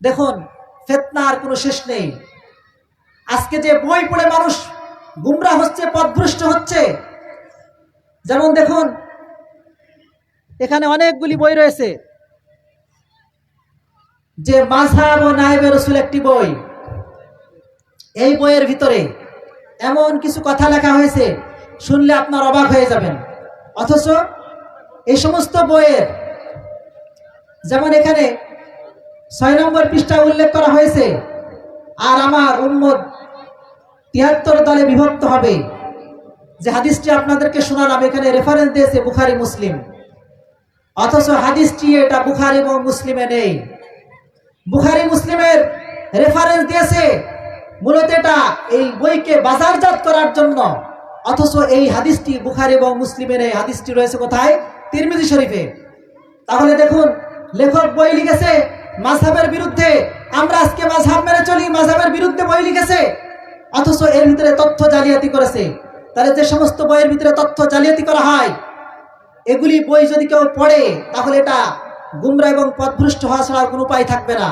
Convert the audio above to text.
দেখুন, ফেতনার কোনো শেষ নেই। আজকে যে বই পড়ে মানুষ গুমরা হচ্ছে পথভ্রষ্ট হচ্ছে, যেমন দেখুন, এখানে অনেকগুলি বই রয়েছে। যে মাঝহাব ও নায়েবে রসুল একটি বই। এই বইয়ের ভিতরে এমন কিছু কথা লেখা হয়েছে, শুনলে আপনার অবাক হয়ে যাবেন। অথচ এই সমস্ত বইয়ের, যেমন এখানে ছয় নম্বর পৃষ্ঠা উল্লেখ করা হয়েছে, আর আমার উম্মত তিয়াত্তর দলে বিভক্ত হবে। যে হাদিসটি আপনাদেরকে শোনালাম, এখানে রেফারেন্স দিয়েছে বুখারি, মুসলিম। অথচ হাদিসটি এটা বুখারি এবং মুসলিমে নেই। বুখারি, মুসলিমের রেফারেন্স দিয়েছে, মূলত এটা এই বইকে বাজারজাত করার জন্য। অথচ এই হাদিসটি বুখারি এবং মুসলিমের এই হাদিসটি রয়েছে কোথায়? তিরমিজি শরীফে। তাহলে দেখুন, লেখক বই লিখেছে মাঝহাবের বিরুদ্ধে, আমরা আজকে মাঝহাব মেরে চলি, মাঝহাবের বিরুদ্ধে বই লিখেছে। অথচ এর ভিতরে তথ্য জালিয়াতি করেছে। তাহলে যে সমস্ত বইয়ের ভিতরে তথ্য জালিয়াতি করা হয়, এগুলি বই যদি কেউ পড়ে, তাহলে এটা গুমরা এবং পথভ্রষ্ট হওয়া ছাড়া কোনো উপায় থাকবে না।